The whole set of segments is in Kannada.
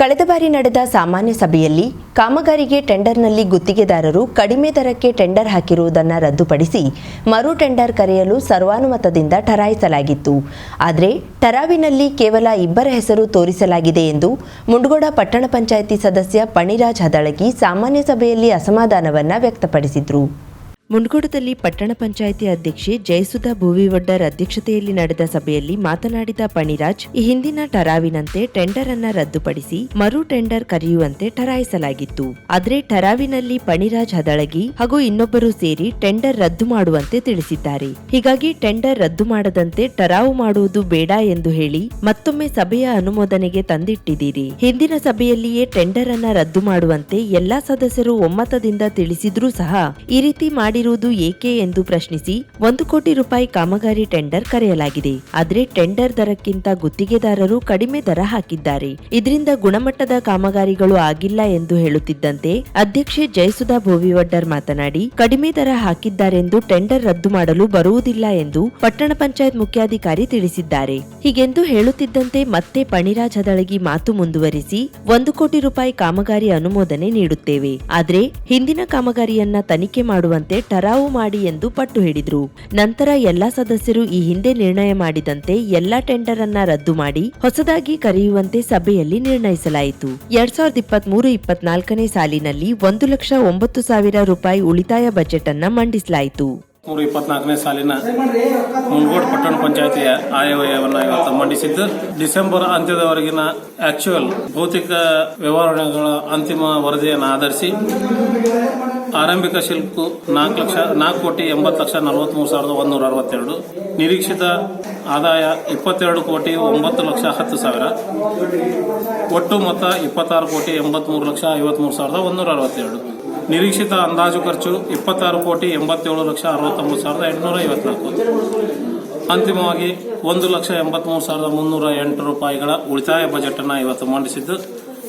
ಕಳೆದ ಬಾರಿ ನಡೆದ ಸಾಮಾನ್ಯ ಸಭೆಯಲ್ಲಿ ಕಾಮಗಾರಿಗೆ ಟೆಂಡರ್ನಲ್ಲಿ ಗುತ್ತಿಗೆದಾರರು ಕಡಿಮೆ ದರಕ್ಕೆ ಟೆಂಡರ್ ಹಾಕಿರುವುದನ್ನು ರದ್ದುಪಡಿಸಿ ಮರು ಟೆಂಡರ್ ಕರೆಯಲು ಸರ್ವಾನುಮತದಿಂದ ಠರಾಯಿಸಲಾಗಿತ್ತು ಆದರೆ ಠರಾವಿನಲ್ಲಿ ಕೇವಲ ಇಬ್ಬರ ಹೆಸರು ತೋರಿಸಲಾಗಿದೆ ಎಂದು ಮುಂಡಗೋಡ ಪಟ್ಟಣ ಪಂಚಾಯಿತಿ ಸದಸ್ಯ ಪಣಿರಾಜ್ ಹದಳಗಿ ಸಾಮಾನ್ಯ ಸಭೆಯಲ್ಲಿ ಅಸಮಾಧಾನವನ್ನು ವ್ಯಕ್ತಪಡಿಸಿದ್ರು. ಮುಂಡಗೋಡದಲ್ಲಿ ಪಟ್ಟಣ ಪಂಚಾಯಿತಿ ಅಧ್ಯಕ್ಷೆ ಜಯಸುಧಾ ಭೂವಿವಡ್ಡರ್ ಅಧ್ಯಕ್ಷತೆಯಲ್ಲಿ ನಡೆದ ಸಭೆಯಲ್ಲಿ ಮಾತನಾಡಿದ ಪಣಿರಾಜ್, ಈ ಹಿಂದಿನ ಠರಾವಿನಂತೆ ಟೆಂಡರ್ ಅನ್ನ ರದ್ದುಪಡಿಸಿ ಮರು ಟೆಂಡರ್ ಕರೆಯುವಂತೆ ಠರಾಯಿಸಲಾಗಿತ್ತು ಆದರೆ ಠರಾವಿನಲ್ಲಿ ಪಣಿರಾಜ್ ಹದಳಗಿ ಹಾಗೂ ಇನ್ನೊಬ್ಬರು ಸೇರಿ ಟೆಂಡರ್ ರದ್ದು ಮಾಡುವಂತೆ ತಿಳಿಸಿದ್ದಾರೆ. ಹೀಗಾಗಿ ಟೆಂಡರ್ ರದ್ದು ಮಾಡದಂತೆ ಟರಾವು ಮಾಡುವುದು ಬೇಡ ಎಂದು ಹೇಳಿ ಮತ್ತೊಮ್ಮೆ ಸಭೆಯ ಅನುಮೋದನೆಗೆ ತಂದಿಟ್ಟಿದ್ದೀರಿ. ಹಿಂದಿನ ಸಭೆಯಲ್ಲಿಯೇ ಟೆಂಡರ್ ಅನ್ನ ರದ್ದು ಮಾಡುವಂತೆ ಎಲ್ಲಾ ಸದಸ್ಯರು ಒಮ್ಮತದಿಂದ ತಿಳಿಸಿದ್ರೂ ಸಹ ಈ ರೀತಿ ಮಾಡಿರುವುದು ಏಕೆ ಎಂದು ಪ್ರಶ್ನಿಸಿ, ಒಂದು ಕೋಟಿ ರೂಪಾಯಿ ಕಾಮಗಾರಿ ಟೆಂಡರ್ ಕರೆಯಲಾಗಿದೆ. ಆದರೆ ಟೆಂಡರ್ ದರಕ್ಕಿಂತ ಗುತ್ತಿಗೆದಾರರು ಕಡಿಮೆ ದರ ಹಾಕಿದ್ದಾರೆ. ಇದರಿಂದ ಗುಣಮಟ್ಟದ ಕಾಮಗಾರಿಗಳು ಆಗಿಲ್ಲ ಎಂದು ಹೇಳುತ್ತಿದ್ದಂತೆ ಅಧ್ಯಕ್ಷೆ ಜಯಸುಧಾ ಭೋವಿವಡ್ಡರ್ ಮಾತನಾಡಿ, ಕಡಿಮೆ ದರ ಹಾಕಿದ್ದಾರೆಂದು ಟೆಂಡರ್ ರದ್ದು ಮಾಡಲು ಬರುವುದಿಲ್ಲ ಎಂದು ಪಟ್ಟಣ ಪಂಚಾಯತ್ ಮುಖ್ಯಾಧಿಕಾರಿ ತಿಳಿಸಿದ್ದಾರೆ. ಹೀಗೆಂದು ಹೇಳುತ್ತಿದ್ದಂತೆ ಮತ್ತೆ ಪಣಿರಾಜ್ ಹದಳಗಿ ಮಾತು ಮುಂದುವರಿಸಿ, ಒಂದು ಕೋಟಿ ರೂಪಾಯಿ ಕಾಮಗಾರಿ ಅನುಮೋದನೆ ನೀಡುತ್ತೇವೆ. ಆದರೆ ಹಿಂದಿನ ಕಾಮಗಾರಿಯನ್ನ ತನಿಖೆ ಮಾಡುವಂತೆ ಟರಾವು ಮಾಡಿ ಎಂದು ಪಟ್ಟು ಹಿಡಿದ್ರು. ನಂತರ ಎಲ್ಲಾ ಸದಸ್ಯರು ಈ ಹಿಂದೆ ನಿರ್ಣಯ ಮಾಡಿದಂತೆ ಎಲ್ಲಾ ಟೆಂಡರ್ ಅನ್ನ ರದ್ದು ಮಾಡಿ ಹೊಸದಾಗಿ ಕರೆಯುವಂತೆ ಸಭೆಯಲ್ಲಿ ನಿರ್ಣಯಿಸಲಾಯಿತು. ಎರಡ್ ಸಾವಿರದ ಇಪ್ಪತ್ತ್ ಮೂರು ಇಪ್ಪತ್ನಾಲ್ಕನೇ ಸಾಲಿನಲ್ಲಿ ಒಂದು ಲಕ್ಷ ಒಂಬತ್ತು ಸಾವಿರ ರೂಪಾಯಿ ಉಳಿತಾಯ ಬಜೆಟ್ ಅನ್ನ ಮಂಡಿಸಲಾಯಿತು. ಮೂರು ಇಪ್ಪತ್ನಾಲ್ಕನೇ ಸಾಲಿನ ಮುನ್ಗೋಡ್ ಪಟ್ಟಣ ಪಂಚಾಯತಿಯ ಆಯವ್ಯಯವನ್ನು ಇವತ್ತು ಮಂಡಿಸಿದ್ದು, ಡಿಸೆಂಬರ್ ಅಂತ್ಯದವರೆಗಿನ ಆಕ್ಚುಯಲ್ ಭೌತಿಕ ವ್ಯವಹಾರಗಳ ಅಂತಿಮ ವರದಿಯನ್ನು ಆಧರಿಸಿ ಆರಂಭಿಕ ಶುಲ್ಕ ನಾಲ್ಕು ಲಕ್ಷ, ನಾಲ್ಕು ಕೋಟಿ ಎಂಬತ್ತು ಲಕ್ಷ ನಲವತ್ಮೂರು ಸಾವಿರದ ಒಂದೂರ ಅರವತ್ತೆರಡು. ನಿರೀಕ್ಷಿತ ಆದಾಯ ಇಪ್ಪತ್ತೆರಡು ಕೋಟಿ ಒಂಬತ್ತು ಲಕ್ಷ ಹತ್ತು ಸಾವಿರ. ಒಟ್ಟು ಮೊತ್ತ ಇಪ್ಪತ್ತಾರು ಕೋಟಿ ಎಂಬತ್ಮೂರು ಲಕ್ಷ ಐವತ್ಮೂರು ಸಾವಿರದ ಒಂದೂರ ಅರವತ್ತೆರಡು. ನಿರೀಕ್ಷಿತ ಅಂದಾಜು ಖರ್ಚು ಇಪ್ಪತ್ತಾರು ಕೋಟಿ ಎಂಬತ್ತೇಳು ಲಕ್ಷ ಅರವತ್ತೊಂಬತ್ತು ಸಾವಿರದ ಎಂಟುನೂರ ಐವತ್ನಾಲ್ಕು. ಅಂತಿಮವಾಗಿ ಒಂದು ಲಕ್ಷ ಎಂಬತ್ಮೂರು ಸಾವಿರದ ಮುನ್ನೂರ ಎಂಟು ರೂಪಾಯಿಗಳ ಉಳಿತಾಯ ಬಜೆಟ್ ಅನ್ನು ಇವತ್ತು ಮಂಡಿಸಿದ್ದು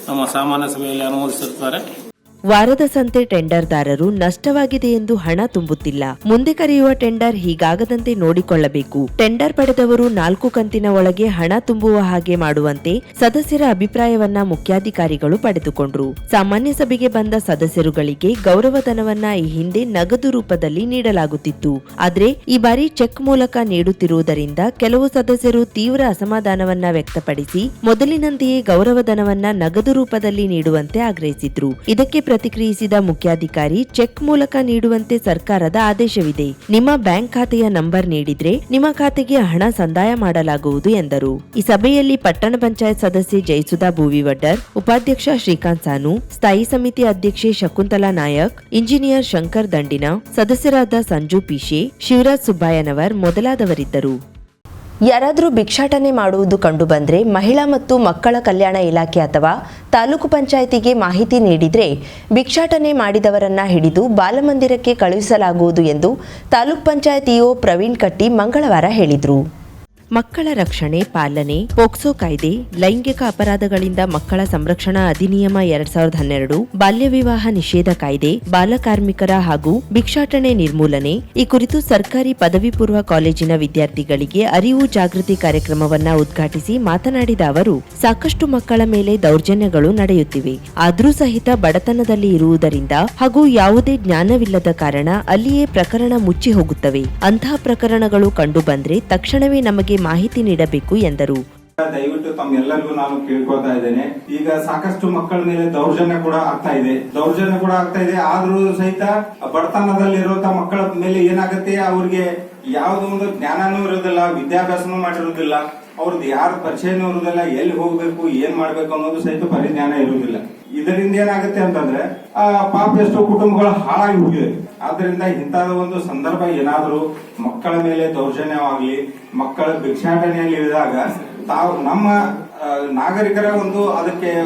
ನಮ್ಮ ಸಾಮಾನ್ಯ ಸಭೆಯಲ್ಲಿ ಅನುಮೋದಿಸಿರುತ್ತಾರೆ. ವಾರದ ಸಂತೆ ಟೆಂಡರ್ದಾರರು ನಷ್ಟವಾಗಿದೆ ಎಂದು ಹಣ ತುಂಬುತ್ತಿಲ್ಲ. ಮುಂದೆ ಕರೆಯುವ ಟೆಂಡರ್ ಹೀಗಾಗದಂತೆ ನೋಡಿಕೊಳ್ಳಬೇಕು. ಟೆಂಡರ್ ಪಡೆದವರು ನಾಲ್ಕು ಕಂತಿನ ಒಳಗೆ ಹಣ ತುಂಬುವ ಹಾಗೆ ಮಾಡುವಂತೆ ಸದಸ್ಯರ ಅಭಿಪ್ರಾಯವನ್ನ ಮುಖ್ಯಾಧಿಕಾರಿಗಳು ಪಡೆದುಕೊಂಡ್ರು. ಸಾಮಾನ್ಯ ಸಭೆಗೆ ಬಂದ ಸದಸ್ಯರುಗಳಿಗೆ ಗೌರವಧನವನ್ನ ಈ ಹಿಂದೆ ನಗದು ರೂಪದಲ್ಲಿ ನೀಡಲಾಗುತ್ತಿತ್ತು. ಆದರೆ ಈ ಬಾರಿ ಚೆಕ್ ಮೂಲಕ ನೀಡುತ್ತಿರುವುದರಿಂದ ಕೆಲವು ಸದಸ್ಯರು ತೀವ್ರ ಅಸಮಾಧಾನವನ್ನ ವ್ಯಕ್ತಪಡಿಸಿ ಮೊದಲಿನಂತೆಯೇ ಗೌರವಧನವನ್ನ ನಗದು ರೂಪದಲ್ಲಿ ನೀಡುವಂತೆ ಆಗ್ರಹಿಸಿದ್ರು. ಇದಕ್ಕೆ ಪ್ರತಿಕ್ರಿಯಿಸಿದ ಮುಖ್ಯಾಧಿಕಾರಿ, ಚೆಕ್ ಮೂಲಕ ನೀಡುವಂತೆ ಸರ್ಕಾರದ ಆದೇಶವಿದೆ. ನಿಮ್ಮ ಬ್ಯಾಂಕ್ ಖಾತೆಯ ನಂಬರ್ ನೀಡಿದ್ರೆ ನಿಮ್ಮ ಖಾತೆಗೆ ಹಣ ಸಂದಾಯ ಮಾಡಲಾಗುವುದು ಎಂದರು. ಈ ಸಭೆಯಲ್ಲಿ ಪಟ್ಟಣ ಪಂಚಾಯತ್ ಸದಸ್ಯೆ ಜಯಸುಧಾ ಭೂವಿವಡ್ಡರ್, ಉಪಾಧ್ಯಕ್ಷ ಶ್ರೀಕಾಂತ್ ಸಾನು, ಸ್ಥಾಯಿ ಸಮಿತಿ ಅಧ್ಯಕ್ಷೆ ಶಕುಂತಲಾ ನಾಯಕ್, ಇಂಜಿನಿಯರ್ ಶಂಕರ್ ದಂಡಿನ, ಸದಸ್ಯರಾದ ಸಂಜು ಪಿಶೆ, ಶಿವರಾಜ್ ಸುಬ್ಬಾಯನವರ್ ಮೊದಲಾದವರಿದ್ದರು. ಯಾರಾದರೂ ಭಿಕ್ಷಾಟನೆ ಮಾಡುವುದು ಕಂಡುಬಂದರೆ ಮಹಿಳಾ ಮತ್ತು ಮಕ್ಕಳ ಕಲ್ಯಾಣ ಇಲಾಖೆ ಅಥವಾ ತಾಲೂಕು ಪಂಚಾಯಿತಿಗೆ ಮಾಹಿತಿ ನೀಡಿದರೆ ಭಿಕ್ಷಾಟನೆ ಮಾಡಿದವರನ್ನ ಹಿಡಿದು ಬಾಲಮಂದಿರಕ್ಕೆ ಕಳುಹಿಸಲಾಗುವುದು ಎಂದು ತಾಲೂಕ್ ಪಂಚಾಯತ್ ಇಒ ಪ್ರವೀಣ್ ಕಟ್ಟಿ ಮಂಗಳವಾರ ಹೇಳಿದರು. ಮಕ್ಕಳ ರಕ್ಷಣೆ, ಪಾಲನೆ, ಪೋಕ್ಸೋ ಕಾಯ್ದೆ, ಲೈಂಗಿಕ ಅಪರಾಧಗಳಿಂದ ಮಕ್ಕಳ ಸಂರಕ್ಷಣಾ ಅಧಿನಿಯಮ ಎರಡ್ ಸಾವಿರದ ಹನ್ನೆರಡು, ಬಾಲ್ಯ ವಿವಾಹ ನಿಷೇಧ ಕಾಯ್ದೆ ಬಾಲಕಾರ್ಮಿಕರ ಹಾಗೂ ಭಿಕ್ಷಾಟನೆ ನಿರ್ಮೂಲನೆ, ಈ ಕುರಿತು ಸರ್ಕಾರಿ ಪದವಿ ಪೂರ್ವ ಕಾಲೇಜಿನ ವಿದ್ಯಾರ್ಥಿಗಳಿಗೆ ಅರಿವು ಜಾಗೃತಿ ಕಾರ್ಯಕ್ರಮವನ್ನ ಉದ್ಘಾಟಿಸಿ ಮಾತನಾಡಿದ ಅವರು, ಸಾಕಷ್ಟು ಮಕ್ಕಳ ಮೇಲೆ ದೌರ್ಜನ್ಯಗಳು ನಡೆಯುತ್ತಿವೆ. ಆದರೂ ಸಹಿತ ಬಡತನದಲ್ಲಿ ಇರುವುದರಿಂದ ಹಾಗೂ ಯಾವುದೇ ಜ್ಞಾನವಿಲ್ಲದ ಕಾರಣ ಅಲ್ಲಿಯೇ ಪ್ರಕರಣ ಮುಚ್ಚಿ ಹೋಗುತ್ತವೆ ಅಂತಹ ಪ್ರಕರಣಗಳು ಕಂಡುಬಂದ್ರೆ ತಕ್ಷಣವೇ ನಮಗೆ ಮಾಹಿತಿ ನೀಡಬೇಕು ಎಂದರು. ದಯವಿಟ್ಟು ತಮ್ಮೆಲ್ಲರಿಗೂ ನಾನು ಕೇಳ್ಕೊಳ್ತಾ ಇದ್ದೇನೆ. ಈಗ ಸಾಕಷ್ಟು ಮಕ್ಕಳ ಮೇಲೆ ದೌರ್ಜನ್ಯ ಕೂಡ ಆಗ್ತಾ ಇದೆ. ದೌರ್ಜನ್ಯ ಕೂಡ ಆಗ್ತಾ ಇದೆ. ಆದ್ರೂ ಸಹಿತ ಬಡತನದಲ್ಲಿರುವಂತ ಮಕ್ಕಳ ಮೇಲೆ ಏನಾಗುತ್ತೆ? ಅವ್ರಿಗೆ ಯಾವ್ದು ಒಂದು ಜ್ಞಾನನೂ ಇರೋದಿಲ್ಲ ವಿದ್ಯಾಭ್ಯಾಸನೂ ಮಾಡಿರೋದಿಲ್ಲ ಅವ್ರದ್ದು ಯಾರ ಪರಿಚಯನೂ ಇರೋದಿಲ್ಲ ಎಲ್ಲಿ ಹೋಗ್ಬೇಕು, ಏನ್ ಮಾಡ್ಬೇಕು ಅನ್ನೋದು ಸಹಿತ ಪರಿಜ್ಞಾನ ಇರುವುದಿಲ್ಲ. ಇದರಿಂದ ಏನಾಗುತ್ತೆ ಅಂತಂದ್ರೆ, ಆ, ಪಾಪ ಎಷ್ಟೋ ಕುಟುಂಬಗಳು ಹಾಳಾಗಿ ಹೋಗಿದೆ. ಆದ್ರಿಂದ ಇಂತಹ ಒಂದು ಸಂದರ್ಭ ಏನಾದರೂ ಮಕ್ಕಳ ಮೇಲೆ ದೌರ್ಜನ್ಯವಾಗ್ಲಿ, ಮಕ್ಕಳ ಭಿಕ್ಷಾಟನೆಯಲ್ಲಿ ಇಳಿದಾಗ ತಾವು ನಮ್ಮ ನಾಗರಿಕರ ಒಂದು ಅದಕ್ಕೆ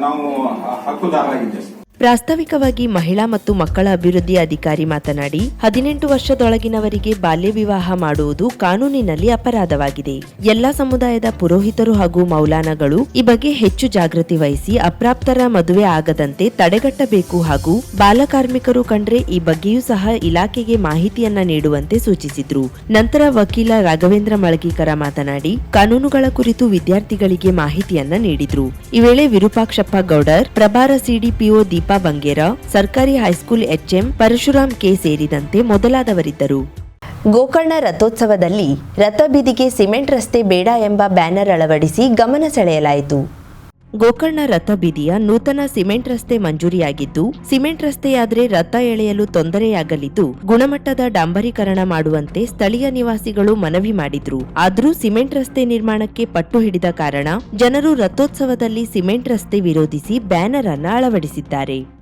ನಾವು ಹಕ್ಕುದಾರರಾಗಿದ್ದೇವೆ. ಪ್ರಾಸ್ತಾವಿಕವಾಗಿ ಮಹಿಳಾ ಮತ್ತು ಮಕ್ಕಳ ಅಭಿವೃದ್ಧಿ ಅಧಿಕಾರಿ ಮಾತನಾಡಿ, ಹದಿನೆಂಟು ವರ್ಷದೊಳಗಿನವರಿಗೆ ಬಾಲ್ಯ ವಿವಾಹ ಮಾಡುವುದು ಕಾನೂನಿನಲ್ಲಿ ಅಪರಾಧವಾಗಿದೆ. ಎಲ್ಲಾ ಸಮುದಾಯದ ಪುರೋಹಿತರು ಹಾಗೂ ಮೌಲಾನಗಳು ಈ ಬಗ್ಗೆ ಹೆಚ್ಚು ಜಾಗೃತಿ ವಹಿಸಿ ಅಪ್ರಾಪ್ತರ ಮದುವೆ ಆಗದಂತೆ ತಡೆಗಟ್ಟಬೇಕು ಹಾಗೂ ಬಾಲಕಾರ್ಮಿಕರು ಕಂಡ್ರೆ ಈ ಬಗ್ಗೆಯೂ ಸಹ ಇಲಾಖೆಗೆ ಮಾಹಿತಿಯನ್ನ ನೀಡುವಂತೆ ಸೂಚಿಸಿದ್ರು. ನಂತರ ವಕೀಲ ರಾಘವೇಂದ್ರ ಮಳಗೀಕರ ಮಾತನಾಡಿ, ಕಾನೂನುಗಳ ಕುರಿತು ವಿದ್ಯಾರ್ಥಿಗಳಿಗೆ ಮಾಹಿತಿಯನ್ನ ನೀಡಿದ್ರು. ಈ ವೇಳೆ ವಿರೂಪಾಕ್ಷಪ್ಪ ಗೌಡರ್, ಪ್ರಭಾರ ಸಿಡಿಪಿಒ ದೀಪಾ ಬಂಗೇರ, ಸರ್ಕಾರಿ ಹೈಸ್ಕೂಲ್ ಎಚ್ಎಂ ಪರಶುರಾಮ್ ಕೆ ಸೇರಿದಂತೆ ಮೊದಲಾದವರಿದ್ದರು. ಗೋಕರ್ಣ ರಥೋತ್ಸವದಲ್ಲಿ ರಥಬೀದಿಗೆ ಸಿಮೆಂಟ್ ರಸ್ತೆ ಬೇಡ ಎಂಬ ಬ್ಯಾನರ್ ಅಳವಡಿಸಿ ಗಮನ ಸೆಳೆಯಲಾಯಿತು. ಗೋಕರ್ಣ ರಥ ಬೀದಿಯ ನೂತನ ಸಿಮೆಂಟ್ ರಸ್ತೆ ಮಂಜೂರಿಯಾಗಿದ್ದು, ಸಿಮೆಂಟ್ ರಸ್ತೆಯಾದರೆ ರಥ ಎಳೆಯಲು ತೊಂದರೆಯಾಗಲಿದ್ದು, ಗುಣಮಟ್ಟದ ಡಾಂಬರೀಕರಣ ಮಾಡುವಂತೆ ಸ್ಥಳೀಯ ನಿವಾಸಿಗಳು ಮನವಿ ಮಾಡಿದ್ರು. ಆದರೂ ಸಿಮೆಂಟ್ ರಸ್ತೆ ನಿರ್ಮಾಣಕ್ಕೆ ಪಟ್ಟು ಹಿಡಿದ ಕಾರಣ ಜನರು ರಥೋತ್ಸವದಲ್ಲಿ ಸಿಮೆಂಟ್ ರಸ್ತೆ ವಿರೋಧಿಸಿ ಬ್ಯಾನರ್ ಅನ್ನು ಅಳವಡಿಸಿದ್ದಾರೆ.